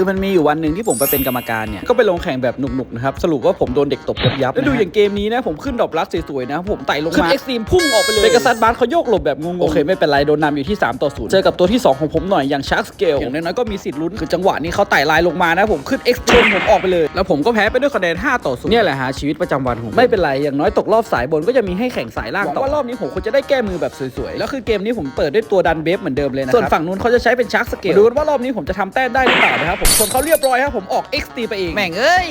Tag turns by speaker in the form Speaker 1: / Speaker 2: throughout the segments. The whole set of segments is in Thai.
Speaker 1: คือมันมีอยู่วันหนึ่งที่ผมไปเป็นกรรมการเนี่ย ก็ไปลงแข่งแบบหนุกๆนะครับ สรุปว่าผมโดนเด็กตบยับยับๆแล้วดูอย่างเกมนี้นะ ผมขึ้นดอกลักสวยๆนะ ผมไต่ลงมาขึ้นเอ็กซ์ตรีมพุ่งออกไปเลยเปกัซัสบาสเขาโยกหลบแบบงงๆ โอเค ไม่เป็นไร โดนนำอยู่ที่ 3 ต่อ 0 เจอกับตัวที่ 2 ของผมหน่อยอย่างชาร์กสเกลอย่างน้อยๆก็มีสิทธิ์ลุ้นคือจังหวะนี้เขาไต่ลายลงมานะผมขึ้นเอ็กซ์ชนผมออกไปเลย แล้วผมก็แพ้ไปด้วยคะแนน5ต่อ0เนี่ยแหละฮะชีวิตประจำวันของผมไม่เป็นไรอย่างน้อยตกรอบสายบนก็จะมีให้แข่งสายล่างต่อว่ารอบนี้ผมควรจะได้แก้มือแบบสวยๆแล้วคือเกมนี้ผมเปิดด้วยตัวดันเบฟเหมือนเดิมเลยนะครับส่วนฝั่งนู้นเขาจะใช้เป็นชาร์กสเกลดูกันว่ารอบนี้ผมจะทำแต้มได้หรือเปล่านะครับผมชนเขาเรียบร้อยครับผมออก XT ไปเอง แม่งเอ้ย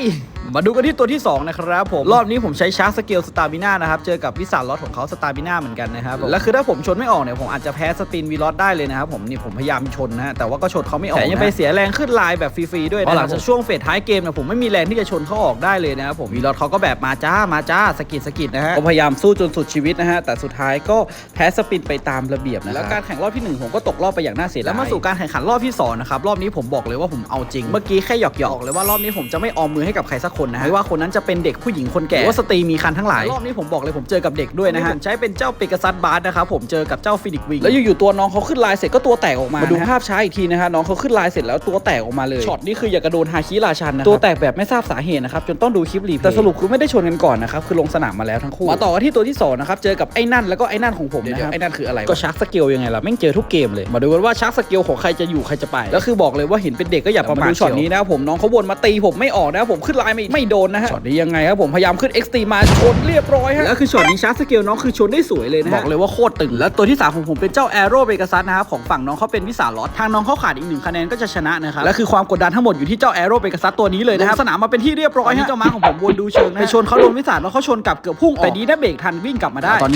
Speaker 1: มาดูกันที่ตัวที่ 2 นะครับผม รอบนี้ผมใช้ชาร์กสเกลสตาร์บิน่านะครับ เจอกับวิสาลอตของเขาสตาร์บิน่าเหมือนกันนะครับผมและคือถ้าผมชนไม่ออกเนี่ย ผมอาจจะแพ้สตินวีลอตได้เลยนะครับผมนี่ผมพยายามชนนะฮะแต่ว่าก็ชนเขาไม่ออกแต่ยังไปเสียแรงขึ้นลายแบบฟรีๆด้วยนะหลังจากช่วงเฟสท้ายเกมเนี่ยผมไม่มีแรงที่จะชนเขาออกได้เลยนะครับผมวีลอตเขาก็แบบมาจ้ามาจ้าสกิดสกิดนะฮะก็พยายามสู้จนสุดชีวิตนะฮะแต่สุดท้ายก็แพ้สปินไปตามระเบียบนะแล้วการแข่งรอบที่หนึ่งผมก็ตกรอบไปอย่างน่าเสียดายแล้วมาสู่การแข่งขันรอบที่สองนะครับรอบนี้ผมบอกเลยว่าผมเอาจริงเมื่อกี้แค่หยอกหยอกๆเลยว่ารอบนี้ผมจะไม่ออมมือให้กับใครสักคนนะฮะไม่ว่าคนนั้นจะเป็นเด็กผู้หญิงคนแก่หรือว่าสตรีมีคันทั้งหลายรอบนี้ผมบอกเลยผมเจอกับเด็กด้วยนะฮะผมใช้เป็นเจ้าเปกัสซัสบาร์นะครับผมเจอกับเจ้าฟินิกวิงแล้วอยู่ๆตัวน้องเขาขึ้นลายเสร็จก็ตัวแตกออกมามาดูภาพช้าอีกทีนะฮะน้องเขาขึ้นลายเสร็จแล้วตัวแตกออกมาเลยช็อตนี้คืออยากกระโดนฮาคิราชันนะครับตัวแตกแบบไม่ทราบสาเหตุนะครับจนต้องดูคลิปรีเพลย์แต่สรุปคือไม่ได้ชนกันก่อนนะครับคือลงสนามมาแล้วทั้งคู่มาต่อกันที่ตัวที่สองนะครับเจอกับไอ้นั่นแล้วก็ไอ้นั่นของผมนะครับไอ้นั่นคืออะไรก็ชักสเกลยังไงล่ะแม่งเจอทุกเกมเลยมาดูกันว่าชักสเกลของใครจะอยู่ใครจะไปแล้วคือบอกเลยว่าเห็นเป็นเด็กก็อย่าประมาทช็อตนี้นะครับผมน้องเขาวนมาตีผมไม่ออกนะครับผมขึ้นลายไม่ไม่โดนนะฮะช็อตนี้ยังไงครับผมพยายามขึ้น XT มาชนเรียบร้อยฮะแล้วคือช็อตนี้ชักสเกลน้องคือชนได้สวยเลยนะฮะบอกเลยว่าโคตรตึงแล้วตัวที่สามของผมเป็นเจ้าแอโร่เบกัสนะครับของฝั่งน้องเขาเป็นวิสาลอตทางน้องเขาขาดอีกหนึ่งคะแนนก็จะชนะนะครับและคือความกดดันทั้งหมดอยู่ที่เจ้าแอโร่เบกัสตัวนี้เลยนะครับสนามมาเป็นที่เรียบร้อยฮะเจ้าม้าของผมวนดูเชิงนะไปชนเขาโดนวิสาลแล้วเขาชนกลับเกือบพุ่งออกแต่ดีนะเบรกทันวิ่งกลับมาได้ตอนนี้